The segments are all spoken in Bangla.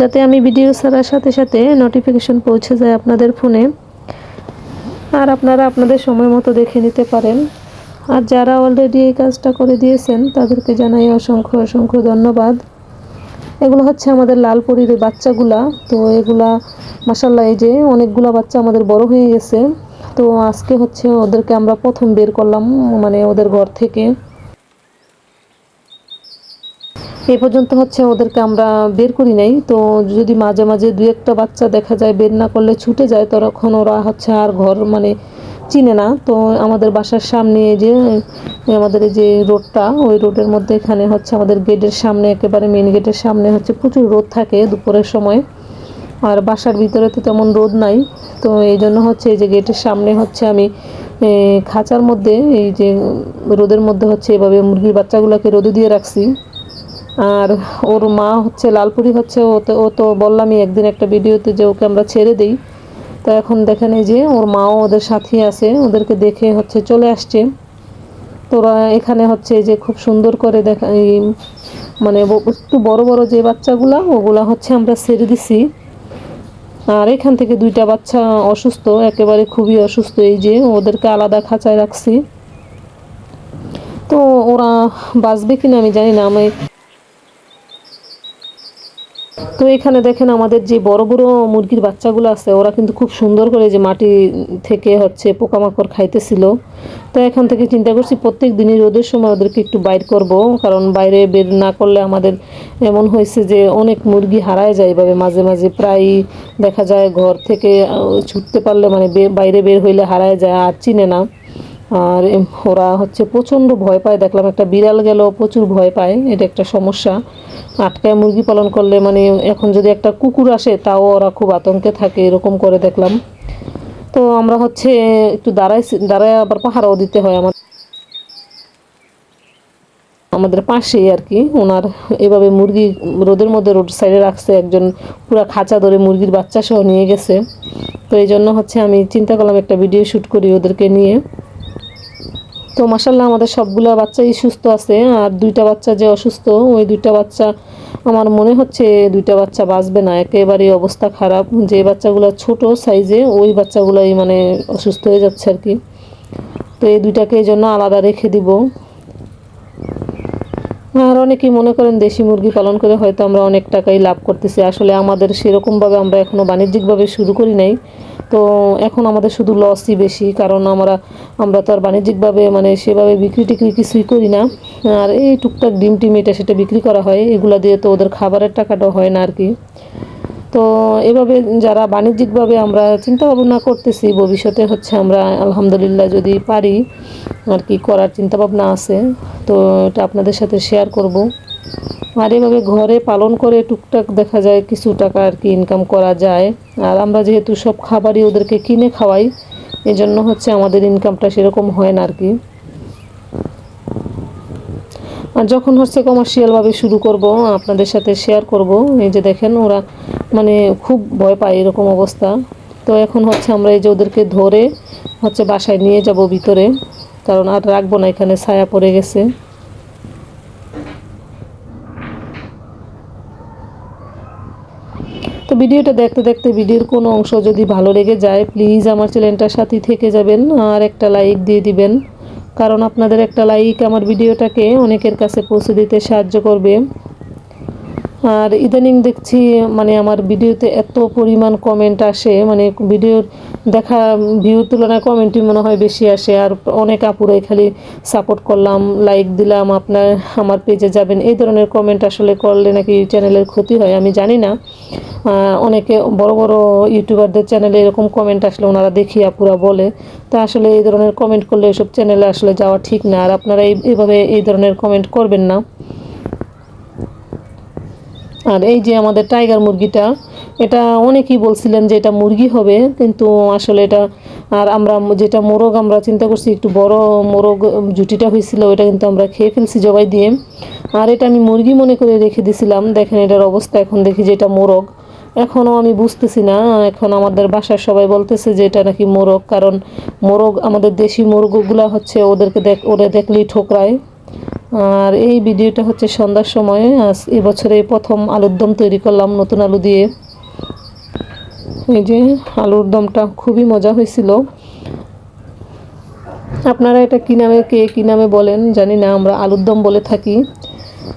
যাতে আমি ভিডিও ছাড়ার সাথে সাথে নোটিফিকেশন পৌঁছে যায় আপনাদের ফোনে। আর আপনারা আপনাদের সময় মতো দেখে নিতে পারেন। আর যারা অলরেডি এই কাজটা করে দিয়েছেন, তাদেরকে জানাই অসংখ্য অসংখ্য ধন্যবাদ। এগুলো হচ্ছে আমাদের লালপুরির বাচ্চাগুলা। তো এগুলা মাসাল্লাহ এই যে অনেকগুলা বাচ্চা আমাদের বড় হয়ে গেছে। তো আজকে হচ্ছে ওদেরকে আমরা প্রথম বের করলাম মানে ওদের ঘর থেকে। এই পর্যন্ত হচ্ছে ওদেরকে আমরা বের করি নাই। তো যদি মাঝে মাঝে দু একটা বাচ্চা দেখা যায় বের না করলে ছুটে যায়, তখন ওরা হচ্ছে আর ঘর মানে চিনে না। তো আমাদের বাসার সামনে যে, আমাদের যে রোডটা, ওই রোডের মধ্যে এখানে হচ্ছে আমাদের গেটের সামনে, একেবারে মেন গেটের সামনে হচ্ছে প্রচুর রোদ থাকে দুপুরের সময়। আর বাসার ভিতরে তো তেমন রোদ নাই। তো এই জন্য হচ্ছে এই যে গেটের সামনে হচ্ছে আমি খাঁচার মধ্যে, এই যে রোদের মধ্যে হচ্ছে এভাবে মুরগির বাচ্চাগুলোকে রোদে দিয়ে রাখছি। আর ওর মা হচ্ছে, লালপুরি হচ্ছে, ও তো ও তো বললামই একদিন একটা ভিডিওতে যে ওকে আমরা ছেড়ে দিই। তো এখন দেখেন এই যে ওর মাও ওদের সাথে আছে, ওদেরকে দেখে হচ্ছে চলে আসছে। তোরা এখানে হচ্ছে যে খুব সুন্দর করে দেখা মানে একটু বড় বড় যে বাচ্চাগুলা, ওগুলা হচ্ছে আমরা ছেড়ে দিছি। আর এখান থেকে দুইটা বাচ্চা অসুস্থ, একেবারে খুবই অসুস্থ, এই যে ওদেরকে আলাদা খাঁচায় রাখছি। তো ওরা বাঁচবে কিনা আমি জানি না, আমি তো এখানে দেখেন আমাদের যে বড় বড় মুরগির বাচ্চাগুলো আছে, ওরা কিন্তু খুব সুন্দর করে যে মাটি থেকে হচ্ছে পোকামাকড় খাইতেছিল। তো এখান থেকে চিন্তা করছি প্রত্যেক দিনই রোদের সময় ওদেরকে একটু বাইর করব, কারণ বাইরে বের না করলে আমাদের এমন হয়েছে যে অনেক মুরগি হারায় যায় এভাবে মাঝে মাঝে। প্রায় দেখা যায় ঘর থেকে ছুটতে পারলে মানে বাইরে বের হইলে হারায় যায়, আর চিনে না। আর ওরা হচ্ছে প্রচণ্ড ভয় পায়। দেখলাম একটা বিড়াল গেল, প্রচুর ভয় পায়। এটা একটা সমস্যা। আটকায় মুরগি পালন করলে মানে এখন যদি একটা কুকুর আসে, তাও ওরা খুব আতঙ্কে থাকে, এরকম করে দেখলাম। তো আমরা হচ্ছে একটু দাঁড়াই, দাঁড়ায় আবার পাহারাও দিতে হয় আমার আমাদের পাশেই আর কি। ওনার এভাবে মুরগি রোদের মধ্যে রোড সাইডে রাখছে, একজন পুরা খাঁচা ধরে মুরগির বাচ্চা সহ নিয়ে গেছে। তো এই জন্য হচ্ছে আমি চিন্তা করলাম একটা ভিডিও শ্যুট করি ওদেরকে নিয়ে। তো মাসাল্লাহ আমাদের সবগুলা বাচ্চাই সুস্থ আছে, আর দুইটা বাচ্চা যে অসুস্থ, ওই দুইটা বাচ্চা আমার মনে হচ্ছে দুইটা বাচ্চা বাঁচবে না। একেবারেই অবস্থা খারাপ। যে বাচ্চাগুলো ছোট সাইজে, ওই বাচ্চাগুলোই মানে অসুস্থ হয়ে যাচ্ছে আর কি। তো এই দুইটাকে এই জন্য আলাদা রেখে দিব। আর অনেকেই মনে করেন দেশি মুরগি পালন করে হয়তো আমরা অনেক টাকাই লাভ করতেছি। আসলে আমাদের সেরকমভাবে আমরা এখনও বাণিজ্যিকভাবে শুরু করি নাই। তো এখন আমাদের শুধু লসই বেশি, কারণ আমরা আমরা তো আর বাণিজ্যিকভাবে মানে সেভাবে বিক্রি টিক্রি কিছুই করি না। আর এই টুকটাক ডিম টিম এটা সেটা বিক্রি করা হয়, এগুলো দিয়ে তো ওদের খাবারের টাকাটাও হয় না আর কি তো এভাবে যারা বাণিজ্যিকভাবে আমরা চিন্তা ভাবনা করতেছি, ভবিষ্যতে হচ্ছে আমরা আলহামদুলিল্লাহ যদি পারি আর কি করার চিন্তাভাবনা আছে, তো এটা আপনাদের সাথে শেয়ার করব। আর এভাবে ঘরে পালন করে টুকটাক দেখা যায় কিছু টাকা আর কি ইনকাম করা যায়। আর আমরা যেহেতু সব খাবারই ওদেরকে কিনে খাওয়াই এই জন্য হচ্ছে আমাদের ইনকামটা সেরকম হয় না আর কি। আর যখন হচ্ছে কমার্শিয়ালভাবে শুরু করব, আপনাদের সাথে শেয়ার করব, এই যে দেখেন ওরা মানে খুব ভয় পায় এরকম অবস্থা। তো এখন হচ্ছে আমরা এই যে ওদেরকে ধরে হচ্ছে বাসায় নিয়ে যাব ভিতরে, কারণ আর রাখব না, এখানে ছায়া পড়ে গেছে। তো ভিডিওটা দেখতে দেখতে ভিডিওর কোনো অংশ যদি ভালো লেগে যায় প্লিজ আমার চ্যানেলটার সাথে থেকে যাবেন আর একটা লাইক দিয়ে দিবেন। কারণ আপনাদের একটা লাইক আমার ভিডিওটাকে অনেকের কাছে পৌঁছে দিতে সাহায্য করবে। আর ইদানিং দেখছি মানে আমার ভিডিওতে এত পরিমাণ কমেন্ট আসে মানে ভিডিওর দেখা ভিউর তুলনায় কমেন্টই মনে হয় বেশি আসে। আর অনেক আপুরাই খালি সাপোর্ট করলাম লাইক দিলাম, আপনার, আমার পেজে যাবেন, এই ধরনের কমেন্ট আসলে করলে নাকি চ্যানেলের ক্ষতি হয়, আমি জানি না। অনেকে বড় বড় ইউটিউবারদের চ্যানেলে এরকম কমেন্ট আসলে ওনারা দেখি, আপুরা বলে। তা আসলে এই ধরনের কমেন্ট করলে এসব চ্যানেলে আসলে যাওয়া ঠিক না। আর আপনারা এইভাবে এই ধরনের কমেন্ট করবেন না। আর এই যে আমাদের টাইগার মুরগিটা, এটা অনেকেই বলছিলেন যে এটা মুরগি হবে, কিন্তু আসলে এটা, আর আমরা যেটা মোরগ আমরা চিন্তা করছি, একটু বড় মোরগ জুটিটা হয়েছিল ওটা কিন্তু আমরা খেয়ে ফেলছি জবাই দিয়ে। আর এটা আমি মুরগি মনে করে রেখে দিছিলাম, দেখেন এটার অবস্থা, এখন দেখি যে এটা মোরগ। এখনও আমি বুঝতেছি না, এখন আমাদের বাসার সবাই বলতেছে যে এটা নাকি মোরগ, কারণ মোরগ, আমাদের দেশি মোরগগুলা হচ্ছে ওদেরকে দেখ, ওরা দেখলেই ঠোকরায়। আর এই ভিডিওটা হচ্ছে সন্ধ্যার সময়। আজ এবছরে প্রথম আলুর দম তৈরি করলাম নতুন আলু দিয়ে। এই যে আলুর দমটা খুবই মজা হয়েছিল। আপনারা এটা কী নামে, কে কী নামে বলেন জানি না, আমরা আলুর দম বলে থাকি।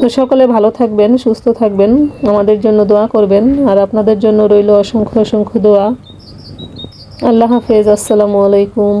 তো সকলে ভালো থাকবেন, সুস্থ থাকবেন, আমাদের জন্য দোয়া করবেন। আর আপনাদের জন্য রইল অসংখ্য অসংখ্য দোয়া। আল্লাহ হাফেজ, আসসালামু আলাইকুম।